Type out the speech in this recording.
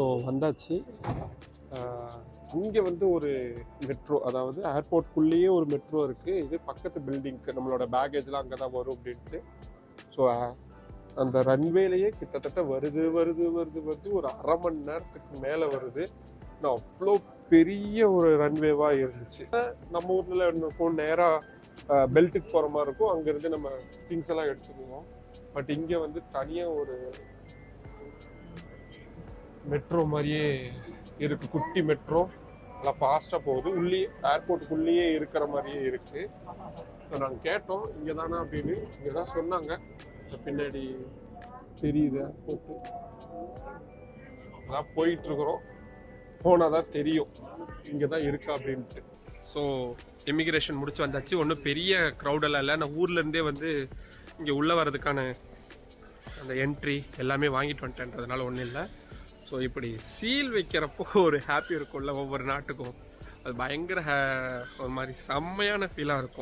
So வந்தாச்சு. இங்கே வந்து ஒரு மெட்ரோ அதாவது ஏர்போர்ட்குள்ளேயே ஒரு மெட்ரோ இருக்குது இது பக்கத்து பில்டிங்க்கு நம்மளோட பேகேஜ்லாம் அங்கே தான் வரும் அப்படின்ட்டு. ஸோ அந்த ரன்வேலையே கிட்டத்தட்ட வருது வருது வருது வருது. ஒரு அரை மணி நேரத்துக்கு மேலே வருது. நான் அவ்வளோ பெரிய ஒரு ரன்வேவாக இருந்துச்சு. நம்ம ஊரில் இருக்கும் நேராக பெல்ட்டுக்கு போகிற மாதிரி இருக்கும். அங்கேருந்து நம்ம திங்ஸ் எல்லாம் எடுத்துக்குவோம். பட் இங்கே வந்து தனியாக ஒரு மெட்ரோ மாதிரியே இருக்கு. குட்டி மெட்ரோ நல்லா ஃபாஸ்ட்டாக போகுது. உள்ளே ஏர்போர்ட்டுக்குள்ளேயே இருக்கிற மாதிரியே இருக்கு. ஸோ நாங்கள் கேட்டோம். இங்கே தானே அப்படின்னு. இங்கே தான் சொன்னாங்க பின்னாடி தெரியுது? ஏர்போர்ட்டு அதான் போயிட்டுருக்குறோம். போனால் தான் தெரியும். இங்கே தான் இருக்கா அப்படின்ட்டு. ஸோ இமிக்ரேஷன் முடிச்சு வந்தாச்சு. ஒன்றும் பெரிய க்ரௌடெல்லாம் இல்லை. நான் ஊர்லேருந்தே வந்து இங்கே உள்ளே வர்றதுக்கான அந்த என்ட்ரி எல்லாமே வாங்கிட்டு வந்துட்டேன்றதுனால ஒன்றும் இல்லை. ஸோ இப்படி சீல் வைக்கிறப்போ ஒரு ஹாப்பி இருக்கும்ல ஒவ்வொரு நாட்டுக்கும். அது பயங்கர ஒரு மாதிரி செம்மையான ஃபீலாக இருக்கும்.